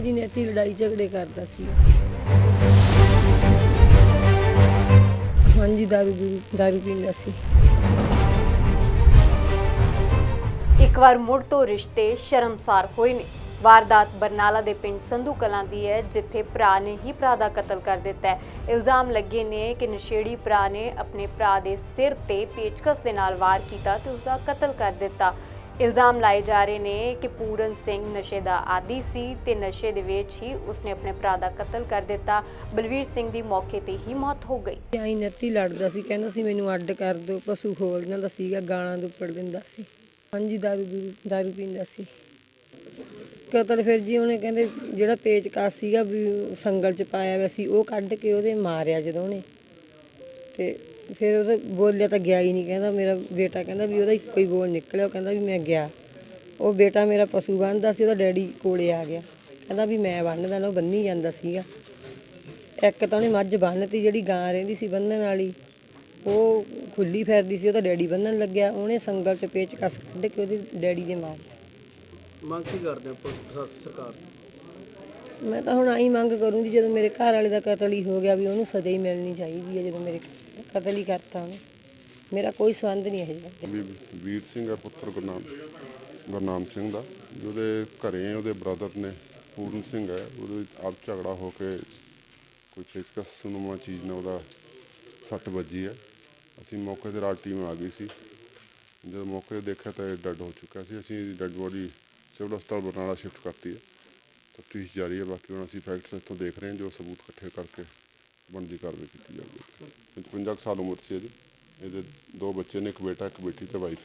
ਜੀ ਨੇਤੀ ਲੜਾਈ ਝਗੜੇ ਕਰਦਾ ਸੀ। ਹਾਂਜੀ, ਦਾਰੂ ਦੂਰੂ ਦਾਰੂ ਪੀਂਦਾ ਸੀ। ਇੱਕ ਵਾਰ ਮੁੜ ਤੋਂ ਰਿਸ਼ਤੇ ਸ਼ਰਮਸਾਰ ਹੋਏ ਨੇ। ਵਾਰਦਾਤ ਬਰਨਾਲਾ ਦੇ ਪਿੰਡ ਸੰਧੂ ਕਲਾਂ ਦੀ ਹੈ, ਜਿੱਥੇ ਭਰਾ ਨੇ ਹੀ ਭਰਾ ਦਾ ਕਤਲ ਕਰ ਦਿੱਤਾ ਹੈ। ਇਲਜ਼ਾਮ ਲੱਗੇ ਨੇ ਕਿ ਨਸ਼ੇੜੀ ਭਰਾ ਨੇ ਆਪਣੇ ਭਰਾ ਦੇ ਸਿਰ ਤੇ ਪੇਚਕਸ ਦੇ ਨਾਲ ਵਾਰ ਕੀਤਾ ਤੇ ਉਸ ਦਾ ਕਤਲ ਕਰ ਦਿੱਤਾ। ਇਲਜ਼ਾਮ ਲਾਏ ਜਾ ਰਹੇ ਨੇ ਕਿ ਪੂਰਨ ਸਿੰਘ ਨਸ਼ੇ ਦਾ ਆਦੀ ਸੀ ਤੇ ਨਸ਼ੇ ਦੇ ਵਿੱਚ ਹੀ ਉਸਨੇ ਆਪਣੇ ਭਰਾ ਦਾ ਕਤਲ ਕਰ ਦਿੱਤਾ। ਬਲਵੀਰ ਸਿੰਘ ਦੀ ਮੌਕੇ ਤੇ ਹੀ ਮੌਤ ਹੋ ਗਈ। ਆਈ ਨੇਤੀ ਲੜਦਾ ਸੀ, ਕਹਿੰਦਾ ਸੀ, ਮੈਨੂੰ ਅੱਡ ਕਰ ਦਿਓ, ਪਸ਼ੂ ਖੋਲ ਜਾਂਦਾ ਸੀਗਾ, ਗਾਲਾਂ ਦੁੱਪੜ ਦਿੰਦਾ ਸੀ। ਹਾਂਜੀ, ਦਾਰੂ ਦੂਰੂ, ਦਾਰੂ ਪੀਂਦਾ ਸੀ। ਕਤਲ ਫਿਰ ਜੀ ਉਹਨੇ ਕਹਿੰਦੇ ਜਿਹੜਾ ਪੇਚਕਸ ਸੀਗਾ ਵੀ ਸੰਗਲ ਚ ਪਾਇਆ ਹੋਇਆ ਸੀ, ਉਹ ਕੱਢ ਕੇ ਉਹਦੇ ਮਾਰਿਆ ਜਦੋਂ ਉਹਨੇ। ਤੇ ਫਿਰ ਉਹਦਾ ਬੋਲਿਆ ਤਾਂ ਗਿਆ ਹੀ ਨਹੀਂ, ਕਹਿੰਦਾ ਮੇਰਾ ਬੇਟਾ ਕਹਿੰਦਾ ਵੀ ਉਹਦਾ ਇੱਕੋ ਹੀ ਬੋਲ ਨਿਕਲਿਆ, ਉਹ ਕਹਿੰਦਾ ਵੀ ਮੈਂ ਗਿਆ। ਉਹ ਬੇਟਾ ਮੇਰਾ ਪਸ਼ੂ ਬੰਨਦਾ ਸੀ, ਉਹਦਾ ਡੈਡੀ ਕੋਲੇ ਆ ਗਿਆ। ਕਹਿੰਦਾ ਵੀ ਮੈਂ ਬੰਨਦਾ ਨਾ, ਉਹ ਬੰਨੀ ਜਾਂਦਾ ਸੀਗਾ। ਇੱਕ ਤਾਂ ਉਹਨੇ ਮੱਝ ਬੰਨਤੀ, ਜਿਹੜੀ ਗਾਂ ਰਹਿੰਦੀ ਸੀ ਬੰਨਣ ਵਾਲੀ, ਉਹ ਖੁੱਲੀ ਫਿਰਦੀ ਸੀ ਉਹਦਾ ਡੈਡੀ ਬੰਨਣ ਲੱਗਿਆ। ਉਹਨੇ ਸੰਗਲ ਚ ਪੇਚ ਕੱਸ ਕੱਢ ਕੇ ਉਹਦੇ ਡੈਡੀ ਦੇ ਮਾਰ ਮੰਗ ਕੀ ਕਰਦੇ ਆ ਪੁਲਿਸ ਸਰ- ਸਰਕਾਰ ਮੈਂ ਤਾਂ ਹੁਣ ਆਹੀ ਮੰਗ ਕਰੂੰਗੀ, ਜਦੋਂ ਮੇਰੇ ਘਰ ਵਾਲੇ ਦਾ ਕਤਲ ਹੀ ਹੋ ਗਿਆ ਵੀ ਉਹਨੂੰ ਸਜ਼ਾ ਹੀ ਮਿਲਣੀ ਚਾਹੀਦੀ ਹੈ, ਜਦੋਂ ਮੇਰੇ ਕਤਲ ਹੀ ਕਰਤਾ ਉਹਨੇ। ਮੇਰਾ ਕੋਈ ਸੰਬੰਧ ਨਹੀਂ ਹੈ ਇਹਦੇ ਵੀਰ ਸਿੰਘ ਹੈ ਪੁੱਤਰ ਗੁਰਨਾਮ ਗੁਰਨਾਮ ਸਿੰਘ ਦਾ ਉਹਦੇ ਘਰੇ ਉਹਦੇ ਬ੍ਰਦਰ ਨੇ ਪੂਰਨ ਸਿੰਘ ਹੈ, ਉਹਦੇ ਆਪ ਝਗੜਾ ਹੋ ਕੇ ਕੋਈ ਪੇਚਕਸ ਨੂੰਮਾ ਚੀਜ਼ ਨਾਲ ਉਹਦਾ ਸੱਟ ਵੱਜੀ ਹੈ। ਅਸੀਂ ਮੌਕੇ ਤੇ ਰਾਤ ਟੀਮ ਆ ਗਈ ਸੀ। ਜਦੋਂ ਮੌਕੇ ਤੇ ਦੇਖਿਆ ਤਾਂ ਇਹ ਡੈੱਡ ਹੋ ਚੁੱਕਾ ਸੀ। ਅਸੀਂ ਡੈੱਡ ਬੋਡੀ ਸਿਵਲ ਹਸਪਤਾਲ ਬਰਨਾਲਾ ਸ਼ਿਫਟ ਕਰਤੀ ਹੈ। ਤਫਤੀਸ਼ ਜਾਰੀ ਹੈ ਬਾਕੀ ਹੁਣ ਅਸੀਂ ਫੈਕਟਸ ਇੱਥੋਂ ਦੇਖ ਰਹੇ ਹਾਂ ਜੋ ਸਬੂਤ ਇਕੱਠੇ ਕਰਕੇ ਬਣਦੀ ਕਾਰਵਾਈ ਕੀਤੀ ਜਾਵੇਗੀ 55 ਕੁ ਸਾਲ ਉਮਰ ਸੀ ਇਹਦੀ। ਇਹਦੇ ਦੋ ਬੱਚੇ ਨੇ, ਇੱਕ ਬੇਟਾ, ਇੱਕ ਬੇਟੀ ਤੇ ਵਾਈਫ